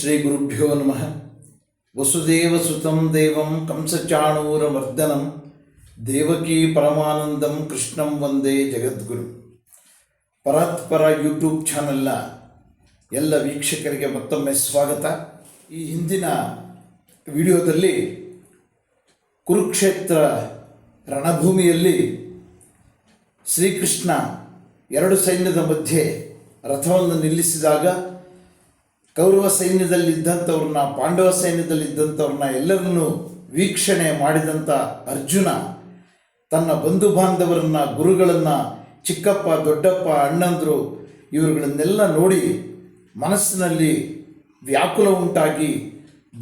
ಶ್ರೀ ಗುರುಭ್ಯೋ ನಮಃ. ವಸುದೇವ ಸುತಂ ದೇವಂ ಕಂಸಚಾಣೂರಮರ್ದನಂ ದೇವಕೀ ಪರಮಾನಂದಂ ಕೃಷ್ಣಂ ವಂದೇ ಜಗದ್ಗುರು. ಪರತ್ಪರ ಯೂಟ್ಯೂಬ್ ಚಾನೆಲ್ನ ಎಲ್ಲ ವೀಕ್ಷಕರಿಗೆ ಮತ್ತೊಮ್ಮೆ ಸ್ವಾಗತ. ಈ ಹಿಂದಿನ ವಿಡಿಯೋದಲ್ಲಿ ಕುರುಕ್ಷೇತ್ರ ರಣಭೂಮಿಯಲ್ಲಿ ಶ್ರೀಕೃಷ್ಣ ಎರಡು ಸೈನ್ಯದ ಮಧ್ಯೆ ರಥವನ್ನು ನಿಲ್ಲಿಸಿದಾಗ ಕೌರವ ಸೈನ್ಯದಲ್ಲಿದ್ದಂಥವ್ರನ್ನ, ಪಾಂಡವ ಸೈನ್ಯದಲ್ಲಿದ್ದಂಥವ್ರನ್ನ ಎಲ್ಲರನ್ನೂ ವೀಕ್ಷಣೆ ಮಾಡಿದಂಥ ಅರ್ಜುನ ತನ್ನ ಬಂಧು ಬಾಂಧವರನ್ನ, ಗುರುಗಳನ್ನು, ಚಿಕ್ಕಪ್ಪ, ದೊಡ್ಡಪ್ಪ, ಅಣ್ಣಂದರು ಇವರುಗಳನ್ನೆಲ್ಲ ನೋಡಿ ಮನಸ್ಸಿನಲ್ಲಿ ವ್ಯಾಕುಲ ಉಂಟಾಗಿ,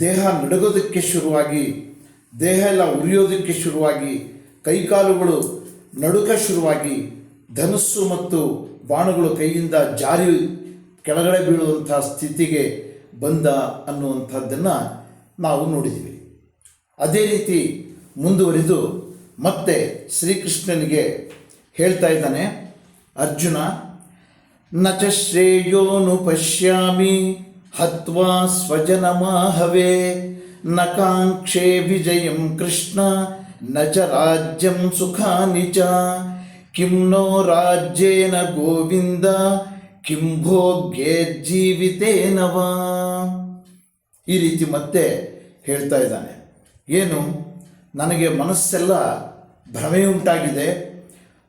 ದೇಹ ನಡುಗೋದಕ್ಕೆ ಶುರುವಾಗಿ, ದೇಹ ಎಲ್ಲ ಉರಿಯೋದಕ್ಕೆ ಶುರುವಾಗಿ, ಕೈಕಾಲುಗಳು ನಡುಕ ಶುರುವಾಗಿ, ಧನುಸ್ಸು ಮತ್ತು ಬಾಣುಗಳು ಕೈಯಿಂದ ಜಾರಿ ಕೆಳಗಡೆ ಬೀಳುವಂಥ ಸ್ಥಿತಿಗೆ ಬಂದ ಅನ್ನುವಂಥದ್ದನ್ನು ನಾವು ನೋಡಿದ್ದೀವಿ. ಅದೇ ರೀತಿ ಮುಂದುವರಿದು ಮತ್ತೆ ಶ್ರೀಕೃಷ್ಣನಿಗೆ ಹೇಳ್ತಾ ಇದ್ದಾನೆ, ಅರ್ಜುನ ನ ಚ ಶ್ರೇಯೋನು ಪಶ್ಯಾಮಿ, ಹತ್ವಾ ಸ್ವಜನಮಾಹವೇ ನ ಕಾಂಕ್ಷೆ ವಿಜಯಂ ಕೃಷ್ಣ ನ ಚ ರಾಜ್ಯಂ ಸುಖಾನಿ ಚ, ಕಿಂ ರಾಜ್ಯೇನ ಗೋವಿಂದ ಕಿಂ ಭೋಗ್ಯೇ ಜೀವಿತೇನವಾ? ಈ ರೀತಿ ಮತ್ತೆ ಹೇಳ್ತಾ ಇದ್ದಾನೆ. ಏನು? ನನಗೆ ಮನಸ್ಸೆಲ್ಲ ಭ್ರಮೆಯುಂಟಾಗಿದೆ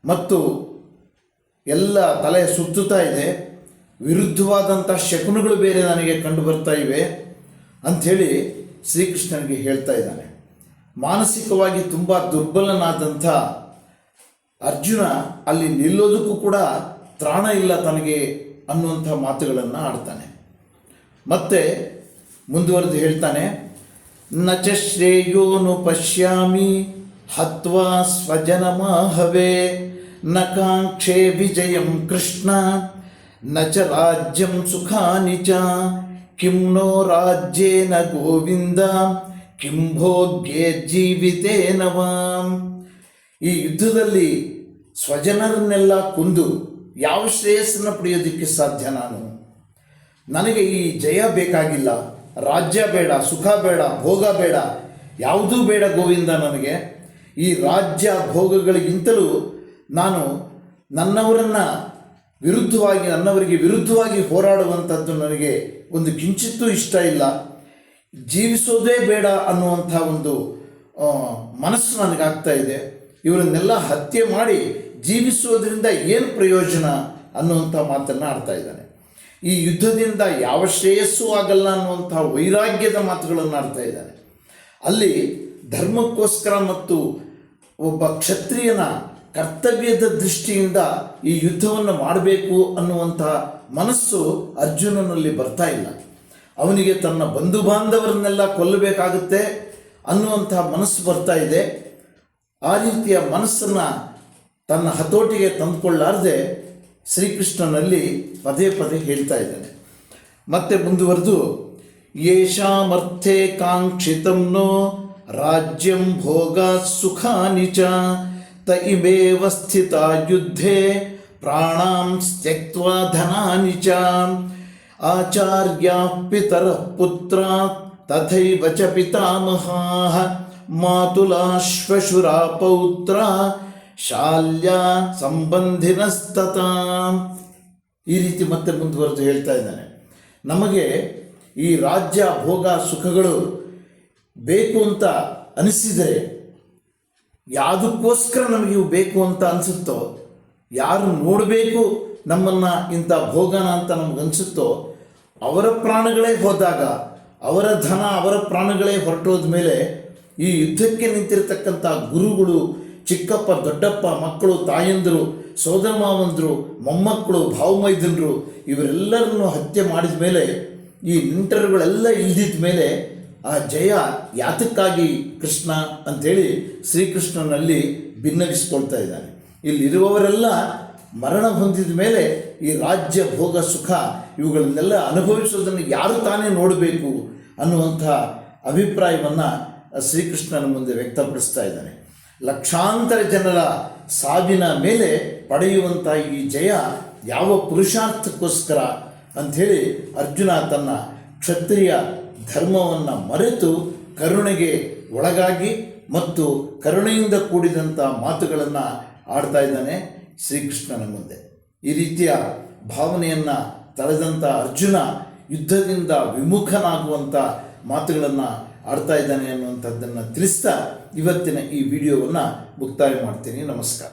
ಮತ್ತು ಎಲ್ಲ ತಲೆ ಸುತ್ತುತ್ತಾ ಇದೆ. ವಿರುದ್ಧವಾದಂಥ ಶಕುನಗಳು ಬೇರೆ ನನಗೆ ಕಂಡು ಬರ್ತಾ ಇವೆ ಅಂಥೇಳಿ ಶ್ರೀಕೃಷ್ಣನಿಗೆ ಹೇಳ್ತಾ ಇದ್ದಾನೆ. ಮಾನಸಿಕವಾಗಿ ತುಂಬ ದುರ್ಬಲನಾದಂಥ ಅರ್ಜುನ ಅಲ್ಲಿ ನಿಲ್ಲೋದಕ್ಕೂ ಕೂಡ ತ್ರಾಣ ಇಲ್ಲ ತನಗೆ. ಅನ್ನುವಂಥ ಮಾತುಗಳನ್ನು ಆಡ್ತಾನೆ. ಮತ್ತೆ ಮುಂದುವರೆದು ಹೇಳ್ತಾನೆ, ನಚ ಶ್ರೇಯೋನು ಪಶ್ಯಾಮಿ ಹತ್ವಾ ಸ್ವಜನಮಾಹವೇ ನ ಕಾಂಕ್ಷೆ ವಿಜಯಂ ಕೃಷ್ಣ ನ ಚ ರಾಜ್ಯಂ ಸುಖಾನಿ ಚ ಕಿಂನೋ ರಾಜ್ಯೇನ ಗೋವಿಂದ, ಕಿಂ ಭೋಗ್ಯೇ ಜೀವಿತೇನವಾ ಈ ಯುದ್ಧದಲ್ಲಿ ಸ್ವಜನರನ್ನೆಲ್ಲ ಕೊಂದು ಯಾವ ಶ್ರೇಯಸ್ಸನ್ನು ಪಡೆಯೋದಕ್ಕೆ ಸಾಧ್ಯ ನಾನು? ನನಗೆ ಈ ಜಯ ಬೇಕಾಗಿಲ್ಲ. ರಾಜ್ಯ ಬೇಡ, ಸುಖ ಬೇಡ, ಭೋಗ ಬೇಡ. ಯಾವುದೂ ಬೇಡ ಗೋವಿಂದ ನನಗೆ. ಈ ರಾಜ್ಯ ಭೋಗಗಳಿಗಿಂತಲೂ ನಾನು ನನ್ನವರನ್ನು ವಿರುದ್ಧವಾಗಿ, ನನ್ನವರಿಗೆ ವಿರುದ್ಧವಾಗಿ ಹೋರಾಡುವಂಥದ್ದು ನನಗೆ ಒಂದು ಕಿಂಚಿತ್ತೂ ಇಷ್ಟ ಇಲ್ಲ. ಜೀವಿಸೋದೇ ಬೇಡ ಅನ್ನುವಂಥ ಒಂದು ಮನಸ್ಸು ನನಗಾಗ್ತಾ ಇದೆ. ಇವರನ್ನೆಲ್ಲ ಹತ್ಯೆ ಮಾಡಿ ಜೀವಿಸೋದ್ರಿಂದ ಏನು ಪ್ರಯೋಜನ ಅನ್ನುವಂಥ ಮಾತನ್ನು ಆಡ್ತಾ ಇದ್ದಾನೆ. ಈ ಯುದ್ಧದಿಂದ ಯಾವ ಶ್ರೇಯಸ್ಸು ಆಗಲ್ಲ ಅನ್ನುವಂಥ ವೈರಾಗ್ಯದ ಮಾತುಗಳನ್ನು ಆಡ್ತಾ ಇದ್ದಾನೆ. ಅಲ್ಲಿ ಧರ್ಮಕ್ಕೋಸ್ಕರ ಮತ್ತು ಒಬ್ಬ ಕ್ಷತ್ರಿಯನ ಕರ್ತವ್ಯದ ದೃಷ್ಟಿಯಿಂದ ಈ ಯುದ್ಧವನ್ನು ಮಾಡಬೇಕು ಅನ್ನುವಂಥ ಮನಸ್ಸು ಅರ್ಜುನನಲ್ಲಿ ಬರ್ತಾ ಇಲ್ಲ. ಅವನಿಗೆ ತನ್ನ ಬಂಧು ಬಾಂಧವರನ್ನೆಲ್ಲ ಕೊಲ್ಲಬೇಕಾಗುತ್ತೆ ಅನ್ನುವಂಥ ಮನಸ್ಸು ಬರ್ತಾ ಇದೆ. ಆ ರೀತಿಯ ಮನಸ್ಸನ್ನು ತನ್ನ ಹತೋಟಿಗೆ ತಂದುಕೊಳ್ಳಾರದೆ ಶ್ರೀಕೃಷ್ಣನಲ್ಲಿ ಪದೇ ಪದೇ ಹೇಳ್ತಾ ಇದ್ದಾನೆ. ಮತ್ತೆ ಮುಂದುವರೆದು, ಯೇಷಾಮರ್ಥೆ ಕಾಂಕ್ಷಿತಂನೋ ರಾಜ್ಯಂ ಭೋಗ ಸುಖಾನಿ ಚ ತ ಇಮೇವ ಸ್ಥಿತ ಯುದ್ಧೆ ಪ್ರಾಣಾಂ ತ್ಯಕ್ವಾ ಧನಾನಿ ಚ ಆಚಾರ್ಯ ಪಿತರ ಪುತ್ರ ತಥೈವ ಚ ಪಿತಾಮಹಾ ಮಾತುಲಾಶ್ವಶುರ ಪೌತ್ರ ಶಾಲ್ಯ ಸಂಬಂಧಿನಸ್ತತ. ಈ ರೀತಿ ಮತ್ತೆ ಮುಂದುವರೆದು ಹೇಳ್ತಾ ಇದ್ದಾನೆ. ನಮಗೆ ಈ ರಾಜ್ಯ, ಭೋಗ, ಸುಖಗಳು ಬೇಕು ಅಂತ ಅನಿಸಿದರೆ ಯಾವುದಕ್ಕೋಸ್ಕರ ನಮಗೆ ಇವು ಬೇಕು ಅಂತ ಅನಿಸುತ್ತೋ, ಯಾರು ನೋಡಬೇಕು ನಮ್ಮನ್ನು ಇಂಥ ಭೋಗನ ಅಂತ ನಮ್ಗೆ ಅನಿಸುತ್ತೋ, ಅವರ ಪ್ರಾಣಗಳೇ ಹೋದಾಗ, ಅವರ ಧನ, ಅವರ ಪ್ರಾಣಗಳೇ ಹೊರಟೋದ ಮೇಲೆ ಈ ಯುದ್ಧಕ್ಕೆ ನಿಂತಿರತಕ್ಕಂಥ ಗುರುಗಳು ಚಿಕ್ಕಪ್ಪ, ದೊಡ್ಡಪ್ಪ, ಮಕ್ಕಳು, ತಾಯಂದಿರು ಸೋದರ ಮಾವಂದರು ಮೊಮ್ಮಕ್ಕಳು, ಭಾವಮೈದನರು, ಇವರೆಲ್ಲರನ್ನು ಹತ್ಯೆ ಮಾಡಿದ ಮೇಲೆ, ಈ ನಿಂಟರುಗಳೆಲ್ಲ ಇಲ್ದಿದ ಮೇಲೆ ಆ ಜಯ ಯಾತಕ್ಕಾಗಿ ಕೃಷ್ಣ ಅಂಥೇಳಿ ಶ್ರೀಕೃಷ್ಣನಲ್ಲಿ ಭಿನ್ನಗಿಸ್ಕೊಳ್ತಾ ಇದ್ದಾನೆ. ಇಲ್ಲಿರುವವರೆಲ್ಲ ಮರಣ ಹೊಂದಿದ ಮೇಲೆ ಈ ರಾಜ್ಯ ಭೋಗ ಸುಖ ಇವುಗಳನ್ನೆಲ್ಲ ಅನುಭವಿಸೋದನ್ನು ಯಾರು ತಾನೇ ನೋಡಬೇಕು ಅನ್ನುವಂಥ ಅಭಿಪ್ರಾಯವನ್ನು ಶ್ರೀಕೃಷ್ಣನ ಮುಂದೆ ವ್ಯಕ್ತಪಡಿಸ್ತಾ ಇದ್ದಾನೆ. ಲಕ್ಷಾಂತರ ಜನರ ಸಾವಿನ ಮೇಲೆ ಪಡೆಯುವಂಥ ಈ ಜಯ ಯಾವ ಪುರುಷಾರ್ಥಕ್ಕೋಸ್ಕರ ಅಂಥೇಳಿ ಅರ್ಜುನ ತನ್ನ ಕ್ಷತ್ರಿಯ ಧರ್ಮವನ್ನು ಮರೆತು ಕರುಣೆಗೆ ಒಳಗಾಗಿ ಮತ್ತು ಕರುಣೆಯಿಂದ ಕೂಡಿದಂಥ ಮಾತುಗಳನ್ನು ಆಡ್ತಾ ಇದ್ದಾನೆ ಶ್ರೀಕೃಷ್ಣನ ಮುಂದೆ. ಈ ರೀತಿಯ ಭಾವನೆಯನ್ನು ತಳೆದಂಥ ಅರ್ಜುನ ಯುದ್ಧದಿಂದ ವಿಮುಖನಾಗುವಂಥ ಮಾತುಗಳನ್ನು ಆಡ್ತಾ ಇದ್ದಾನೆ ಅನ್ನುವಂಥದ್ದನ್ನು ತಿಳಿಸ್ತಾ ಇವತ್ತಿನ ಈ ವಿಡಿಯೋವನ್ನು ಮುಕ್ತಾಯ ಮಾಡ್ತೀನಿ. ನಮಸ್ಕಾರ.